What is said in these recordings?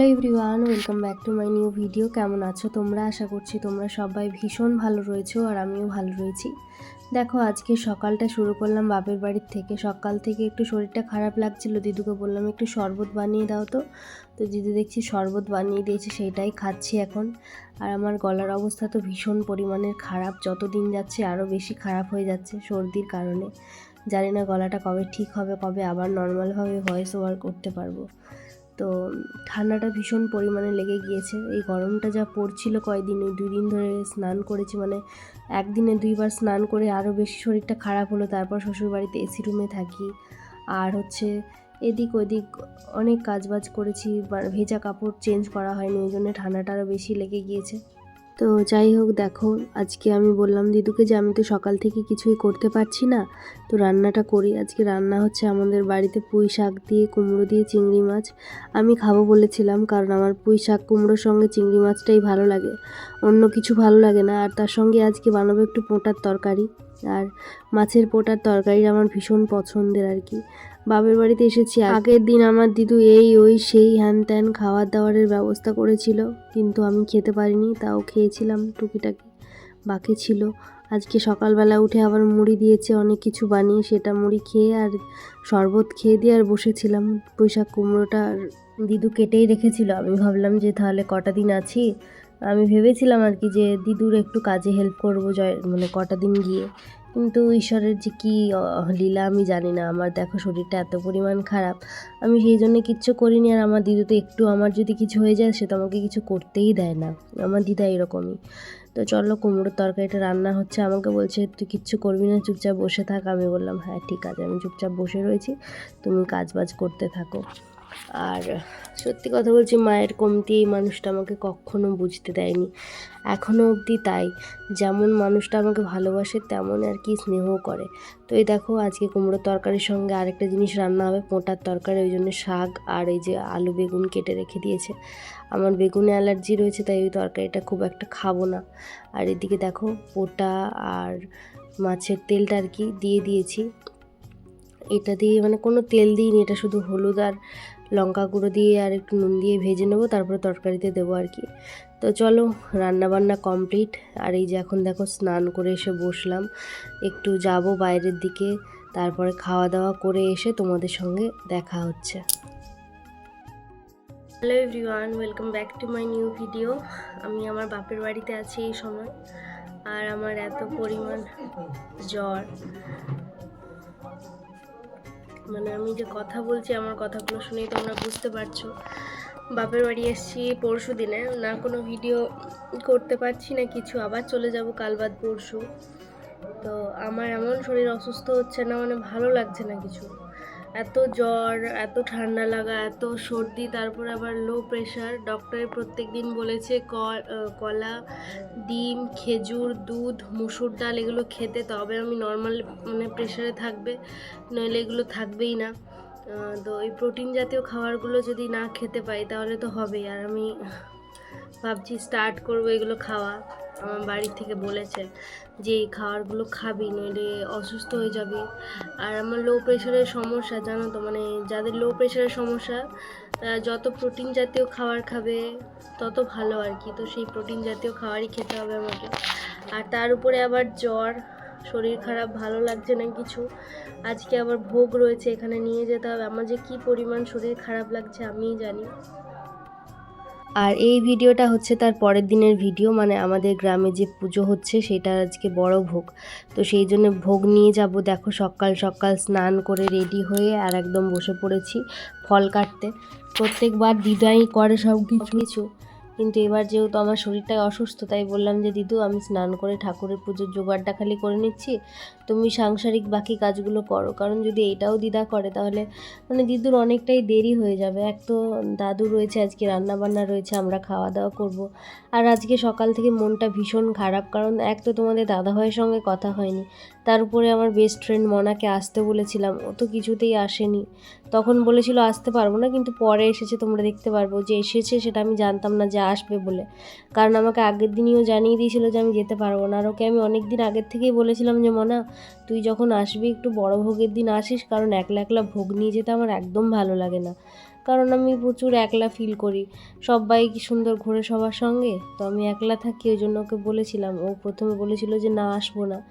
hello everyone, welcome back to my new video. কেমন আছো তোমরা? আশা করছি তোমরা সবাই ভীষণ ভালো রয়েছো আর আমিও ভালো রয়েছি। দেখো, আজকে সকালটা শুরু করলাম বাপের বাড়ির থেকে। সকাল থেকে একটু শরীরটা খারাপ লাগছিল। দিদুকে বললাম, একটু শরবত বানিয়ে দাও তো। তো দিদি দেখছি শরবত বানিয়ে দিয়েছে, সেইটাই খাচ্ছি এখন। আর আমার গলার অবস্থা তো ভীষণ পরিমাণের খারাপ। যত দিন যাচ্ছে আরও বেশি খারাপ হয়ে যাচ্ছে সর্দির কারণে। জানি না গলাটা কবে ঠিক হবে, কবে আবার নর্মালভাবে ভয়েস ওভার করতে পারব। তো ঠান্ডাটা ভীষণ পরিমাণে লেগে গিয়েছে। এই গরমটা যা পড়ছিল কয়দিন এই দুই দিন ধরে স্নান করেছি মানে একদিনে দুইবার স্নান করে আরও বেশি শরীরটা খারাপ হলো, তারপর শ্বশুরবাড়িতে এসি রুমে থাকি। আর হচ্ছে এদিক ওদিক অনেক কাজবাজ করেছি ভেজা কাপড় চেঞ্জ করা হয়নি, ওই জন্য ঠান্ডাটা আরও বেশি লেগে গিয়েছে। তো যাই হোক দেখো, আজকে আমি বললাম দিদুকে যে আমি তো সকাল থেকে কিছুই করতে পারছি না। তো রান্নাটা করি। আজকে রান্না হচ্ছে আমাদের বাড়িতে পুঁই শাক দিয়ে কুমড়ো দিয়ে চিংড়ি মাছ। আমি খাব বলেছিলাম কারণ আমার পুঁই শাক, কুমড়োর সঙ্গে চিংড়ি মাছটাই ভালো লাগে। অন্য কিছু ভালো লাগে না। আর তার সঙ্গে আজকে বানাবো একটু পোঁটার তরকারি। আর মাছের পোটার তরকারি আমার ভীষণ পছন্দের আর কি। বাপের বাড়িতে এসেছি। আগের দিন আমার দিদু এই, ওই, সেই হ্যান ত্যান খাওয়ার দাওয়ারের ব্যবস্থা করেছিল। কিন্তু আমি খেতে পারিনি, তাও খেয়েছিলাম টুকিটাকি। বাকি ছিল। আজকে সকালবেলা উঠে আবার মুড়ি দিয়েছে, অনেক কিছু বানিয়ে, সেটা মুড়ি খেয়ে আর শরবত খেয়ে দিয়ে আর বসেছিলাম। বৈশাখ কুমড়োটা দিদু কেটেই রেখেছিল। আমি ভাবলাম যে তাহলে কটা দিন আছি? আমি ভেবেছিলাম আর কি যে দিদুর একটু কাজে হেল্প করব, জয় মানে কটা দিন গিয়ে। কিন্তু ঈশ্বরের যে কী লীলা আমি জানি না। আমার দেখো শরীরটা এত পরিমাণ খারাপ। আমি সেই জন্য কিচ্ছু করিনি আর আমার দিদু তো একটু আমার যদি কিছু হয়ে যায়, সে তো আমাকে কিছু করতেই দেয় না। আমার দিদা এরকমই। তো চলো কুমড়োর তরকারিটা রান্না হচ্ছে। আমাকে বলছে, তুই কিচ্ছু করবি না, চুপচাপ বসে থাক। আমি বললাম হ্যাঁ ঠিক আছে। আমি চুপচাপ বসে রয়েছি। তুমি কাজ বাজ করতে থাকো। আর সত্যি কথা বলছি, মায়ের কমতি এই মানুষটা আমাকে কখনো বুঝতে দেয়নি। এখনও অবধি তাই। যেমন মানুষটা আমাকে ভালোবাসে, তেমন আর কি স্নেহ করে। তো এই দেখো, আজকে কুমড়োর তরকারির সঙ্গে আরেকটা জিনিস রান্না হবে পোঁটার তরকারি, ওই জন্য শাক আর এই যে আলু বেগুন কেটে রেখে দিয়েছে। আমার বেগুনে অ্যালার্জি রয়েছে, তাই ওই তরকারিটা খুব একটা খাব না। আর এদিকে দেখো পোটা আর মাছের তেলটা আর কি দিয়ে দিয়েছি। এটা দিয়ে মানে কোনো তেল দিইনি, এটা শুধু হলুদ আর লঙ্কা গুঁড়ো দিয়ে আর একটু নুন দিয়ে ভেজে নেব, তারপরে তরকারিতে দেবো আর কি। তো চলো রান্না বান্না কমপ্লিট। আর এই যে এখন দেখো স্নান করে এসে বসলাম। একটু যাব বাইরের দিকে, তারপরে খাওয়া দাওয়া করে এসে তোমাদের সঙ্গে দেখা হচ্ছে। Hello everyone welcome back to my new video আমি আমার বাপের বাড়িতে আছি এই সময়, আর আমার এত পরিমাণ জ্বর। মানে আমি যে কথা বলছি, আমার কথাগুলো শুনেই তোমরা বুঝতে পারছ। বাপের বাড়ি এসেছি পরশু দিনে, না কোনো ভিডিও করতে পারছি না কিছু, আবার চলে যাব কাল বাদ পরশু। তো আমার এমন শরীর অসুস্থ হচ্ছে না মানে ভালো লাগছে না কিছু। এত জ্বর, এত ঠান্ডা লাগা, এত সর্দি, তারপর আবার লো প্রেশার ডক্টরে প্রত্যেক দিন বলেছে কলা ডিম, খেজুর, দুধ, মুসুর ডাল এগুলো খেতে, তবে আমি নর্মাল মানে প্রেশারে থাকবে, নইলে এগুলো থাকবেই না। তো এই প্রোটিন জাতীয় খাবারগুলো যদি না খেতে পাই, তাহলে তো হবেই। আর আমি ভাবছি স্টার্ট করব এগুলো খাওয়া। আমার বাড়ির থেকে বলেছে যে, এই খাবারগুলো খাবি, নইলে অসুস্থ হয়ে যাবি। আর আমার লো প্রেশারের সমস্যা, জানো তো মানে যাদের লো প্রেশারের সমস্যা যত প্রোটিন জাতীয় খাবার খাবে, তত ভালো আর কি। তো সেই প্রোটিন জাতীয় খাবারই খেতে হবে আমাকে। আর তার উপরে আবার জ্বর, শরীর খারাপ, ভালো লাগছে না কিছু। আজকে আবার ভোগ রয়েছে, এখানে নিয়ে যেতে হবে। আমার যে কী পরিমাণ শরীর খারাপ লাগছে আমিই জানি। আর এই ভিডিওটা হচ্ছে তার পরের দিনের ভিডিও মানে আমাদের গ্রামে যে পুজো হচ্ছে সেটা আজকে বড় ভোগ। তো সেই জন্য ভোগ নিয়ে যাব, দেখো সকাল সকাল স্নান করে রেডি হয়ে আর একদম বসে পড়েছি ফল কাটতে। প্রত্যেকবার দিদাই করে সব কিছু কিছু। কিন্তু এবার যেহেতু আমার শরীরটাই অসুস্থ, তাই বললাম যে, দিদু, আমি স্নান করে ঠাকুরের পুজোর জোগাড়টা খালি করে নিচ্ছি। তুমি সাংসারিক বাকি কাজগুলো করো। কারণ যদি এটাও দিদা করে, তাহলে মানে দিদুর অনেকটাই দেরি হয়ে যাবে। এক তো দাদু রয়েছে, আজকে রান্না বান্না রয়েছে, আমরা খাওয়া দাওয়া করব। আর আজকে সকাল থেকে মনটা ভীষণ খারাপ, কারণ এক তো তোমাদের দাদাভাইয়ের সঙ্গে কথা হয়নি। তার উপরে আমার বেস্ট ফ্রেন্ড মনাকে আসতে বলেছিলাম, ও তো কিছুতেই আসেনি। তখন বলেছিল, আসতে পারব না, কিন্তু পরে এসেছে, তোমরা দেখতে পারব। যে এসেছে, সেটা আমি জানতাম না যে আসবে বলে। কারণ আমাকে আগের দিনইও জানিয়ে দিয়েছিল যে আমি যেতে পারব না। আর ওকে আমি অনেক দিন আগের থেকেই বলেছিলাম যে, মনা তুই যখন আসবি, একটু বড় ভোগের দিন আসিস, কারণ একলা একলা ভোগ নিয়ে যেতে আমার একদম ভালো লাগে না। কারণ আমি প্রচুর একলা ফিল করি। সবাই কি সুন্দর ঘোরে সবার সঙ্গে? তো আমি একলা থাকি, ওই জন্য ওকে বলেছিলাম। ও প্রথমে বলেছিল যে, না, আসব না।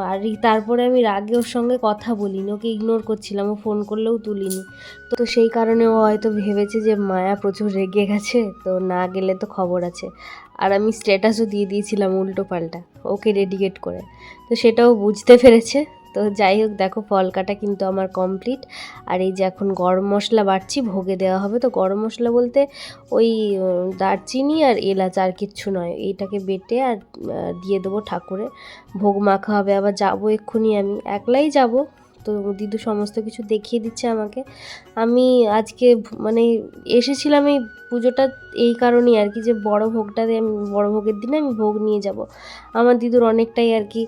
আর তারপরে আমি রাগে ওর সঙ্গে কথা বলিনি, ওকে ইগনোর করছিলাম, ও ফোন করলেও তুলিনি। তো সেই কারণে ও হয়তো ভেবেছে যে মায়া প্রচুর রেগে গেছে, তো না গেলে তো খবর আছে। আর আমি স্ট্যাটাসও দিয়ে দিয়েছিলাম উল্টো পাল্টা, ওকে ডেডিকেট করে। তো সেটাও বুঝতে পেরেছে। তো যাই হোক, দেখো ফল কাটা কিন্তু আমার কমপ্লিট আর এই যে এখন গরম মশলা বাড়ছি, ভোগে দেওয়া হবে। তো গরম মশলা বলতে ওই দারচিনি আর এলাচ আর কিচ্ছু নয়। এইটাকে বেটে আর দিয়ে দেবো ঠাকুরে। ভোগ মাখা হবে, আবার যাব এক্ষুনি আমি। একলাই যাব। তো দিদু সমস্ত কিছু দেখিয়ে দিচ্ছে আমাকে। আমি আজকে মানে এসেছিলাম এই পুজোটা এই কারণেই আর কি যে বড় ভোগটাতে আমি, বড় ভোগের দিনে আমি ভোগ নিয়ে যাব। আমার দিদুর অনেকটাই আর কি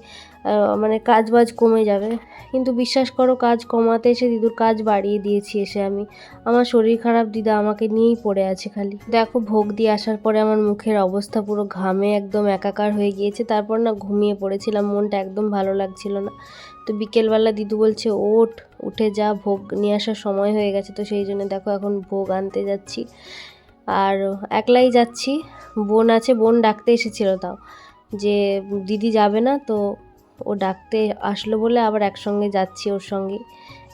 মানে কাজ বাজ কমে যাবে। কিন্তু বিশ্বাস করো কাজ কমাতে এসে দিদুর কাজ বাড়িয়ে দিয়েছি এসে আমি। আমার শরীর খারাপ দিদা আমাকে নিয়েই পড়ে আছে খালি। দেখো ভোগ দিয়ে আসার পরে আমার মুখের অবস্থা পুরো ঘামে একদম একাকার হয়ে গিয়েছে। তারপর না ঘুমিয়ে পড়েছিলাম, মনটা একদম ভালো লাগছিল না। তো বিকেলবেলা দিদু বলছে, ওঠ, উঠে যা, ভোগ নিয়ে আসার সময় হয়ে গেছে। তো সেই জন্য দেখো এখন ভোগ আনতে যাচ্ছি। আর একলাই যাচ্ছি। বোন আছে, বোন ডাকতে এসেছিল তাও। যে দিদি যাবে না, তো ও ডাকতে আসলো বলে আবার একসঙ্গে যাচ্ছি ওর সঙ্গে।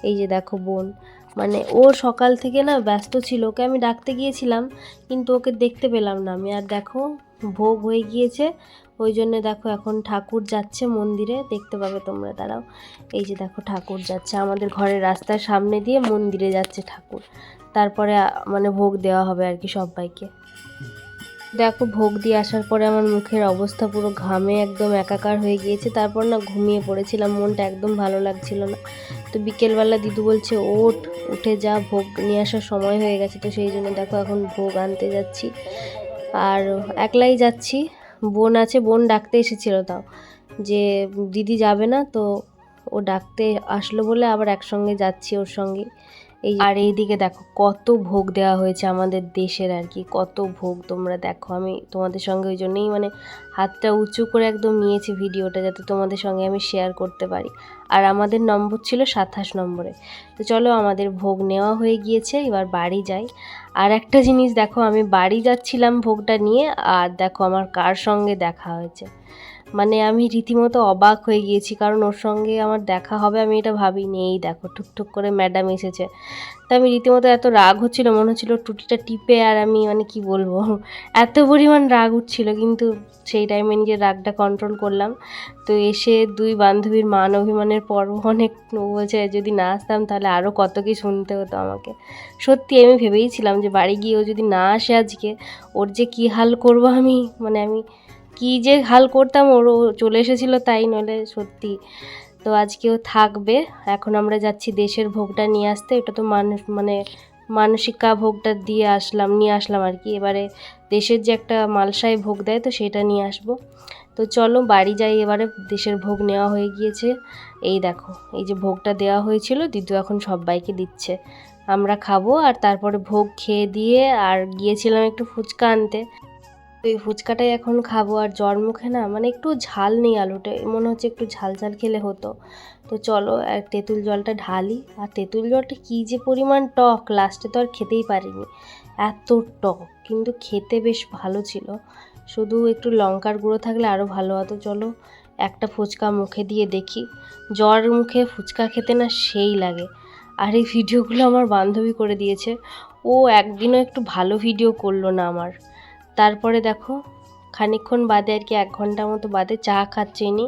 এই যে দেখো বোন। মানে ও সকাল থেকে না ব্যস্ত ছিল, ওকে আমি ডাকতে গিয়েছিলাম, কিন্তু ওকে দেখতে পেলাম না। আমি আর দেখো, ভোগ হয়ে গিয়েছে ওই জন্য দেখো এখন ঠাকুর যাচ্ছে মন্দিরে, দেখতে পাবে তোমরা তারাও এই যে দেখো ঠাকুর যাচ্ছে, আমাদের ঘরের রাস্তার সামনে দিয়ে মন্দিরে যাচ্ছে ঠাকুর। তারপরে মানে ভোগ দেওয়া হবে আর কি সবাইকে। দেখো ভোগ দিয়ে আসার পরে আমার মুখের অবস্থা পুরো ঘামে একদম একাকার হয়ে গিয়েছে। তারপর না ঘুমিয়ে পড়েছিলাম, মনটা একদম ভালো লাগছিল না। তো বিকেলবেলা দিদু বলছে, ওঠ, উঠে যা, ভোগ নিয়ে আসার সময় হয়ে গেছে। তো সেই জন্য দেখো এখন ভোগ আনতে যাচ্ছি। আর একলাই যাচ্ছি বোন আছে, বোন ডাকতে এসেছিল তাও, যে দিদি যাবে না, তো ও ডাকতে আসলো বলে আবার একসঙ্গে যাচ্ছি ওর সঙ্গে। এই আর এইদিকে দেখো, কত ভোগ দেওয়া হয়েছে আমাদের দেশের আর কি, কত ভোগ তোমরা দেখো। আমি তোমাদের সঙ্গে ওই জন্যই মানে হাতটা উঁচু করে একদম নিয়েছি ভিডিওটা যাতে তোমাদের সঙ্গে আমি শেয়ার করতে পারি। আর আমাদের নম্বর ছিল সাতাশ নম্বরে। তো চলো আমাদের ভোগ নেওয়া হয়ে গিয়েছে, এবার বাড়ি যাই। আর একটা জিনিস দেখো, আমি বাড়ি যাচ্ছিলাম ভোগটা নিয়ে, আর দেখো আমার কার সঙ্গে দেখা হয়েছে। মানে আমি রীতিমতো অবাক হয়ে গিয়েছি, কারণ ওর সঙ্গে আমার দেখা হবে, আমি এটা ভাবিনি। এই দেখো, টুকটুক করে ম্যাডাম এসেছে। তা আমি রীতিমতো এত রাগ হচ্ছিল, মনে হচ্ছিল টুটিটা টিপে আর আমি মানে কি বলব, এত পরিমাণ রাগ উঠছিল, কিন্তু সেই টাইমে নিজের রাগটা কন্ট্রোল করলাম। তো এসে দুই বান্ধবীর মান অভিমানের পর অনেক বলছে, যদি না আসতাম তাহলে আরও কত কি শুনতে হতো আমাকে। সত্যি আমি ভেবেইছিলাম যে বাড়ি গিয়ে ও যদি না আসে আজকে, ওর যে কী হাল করব আমি? মানে আমি কী যে হাল করতাম ওর চলে এসেছিল তাই নইলে সত্যি। তো আজকেও থাকবে। এখন আমরা যাচ্ছি দেশের ভোগটা নিয়ে আসতে। এটা তো মানুষ মানে মানসিকা ভোগটা দিয়ে আসলাম, নিয়ে আসলাম আর কি। এবারে দেশের যে একটা মালসায় ভোগ দেয়, তো সেটা নিয়ে আসব। তো চলো বাড়ি যাই এবারে, দেশের ভোগ নেওয়া হয়ে গিয়েছে। এই দেখো, এই যে ভোগটা দেওয়া হয়েছিল, দিদু এখন সবাইকে দিচ্ছে। আমরা খাব আর তারপরে ভোগ খেয়ে দিয়ে আর গিয়েছিলাম একটু ফুচকা আনতে। এই ফুচকাটাই এখন খাব আর জ্বর মুখে না মানে একটু ঝাল নেই আলুটা, মনে হচ্ছে একটু ঝাল ঝাল খেলে হতো। তো চলো, আর তেঁতুল জলটা ঢালি, আর তেঁতুল জলটা কী যে পরিমাণ টক লাস্টে তো আর খেতেই পারিনি। এত টক, কিন্তু খেতে বেশ ভালো ছিল। শুধু একটু লঙ্কার গুঁড়ো থাকলে আরও ভালো হতো। চলো, একটা ফুচকা মুখে দিয়ে দেখি। জ্বর মুখে ফুচকা খেতে না সেই লাগে। আর এই ভিডিওগুলো আমার বান্ধবী করে দিয়েছে। ও একদিনও একটু ভালো ভিডিও করল না আমার। তারপরে দেখো, খানিকক্ষণ বাদে আর কি এক ঘণ্টা মতো বাদে চা খাচ্ছে ইনি।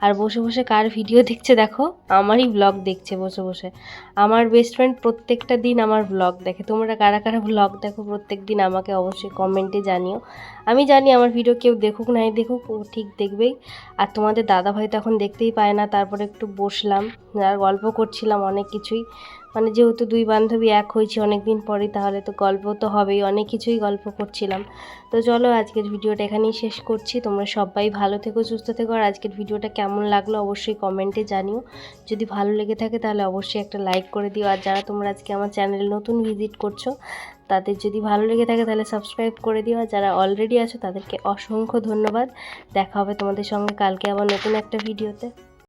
আর বসে বসে কার ভিডিও দেখছে দেখো? আমারই ব্লগ দেখছে বসে বসে। আমার বেস্ট ফ্রেন্ড প্রত্যেকটা দিন আমার ব্লগ দেখে। তোমরা কারা কারা ব্লগ দেখো প্রত্যেক দিন আমাকে অবশ্যই কমেন্টে জানিও। আমি জানি আমার ভিডিও কেউ দেখুক নাই দেখুক, ও ঠিক দেখবেই। আর তোমাদের দাদাভাই তো এখন দেখতেই পায় না, তারপরে একটু বসলাম। আর গল্প করছিলাম অনেক কিছুই। মানে যেহেতু দুই বান্ধবী এক হয়েছি অনেক দিন পরে, তাহলে তো গল্প তো হবেই, অনেক কিছুই গল্প করছিলাম। তো চলো আজকের ভিডিওটা এখানেই শেষ করছি। তোমরা সবাই ভালো থেকো, সুস্থ থেকো, আর আজকের ভিডিওটা কেমন লাগল অবশ্যই কমেন্টে জানিও। যদি ভালো লেগে থাকে তাহলে অবশ্যই একটা লাইক করে দিও। আর যারা তোমরা আজকে আমার চ্যানেল নতুন ভিজিট করছ, তাদের যদি ভালো লেগে থাকে তাহলে সাবস্ক্রাইব করে দিও। আর যারা অলরেডি আছো তাদেরকে অসংখ্য ধন্যবাদ। দেখা হবে তোমাদের সঙ্গে কালকে আবার নতুন একটা ভিডিওতে।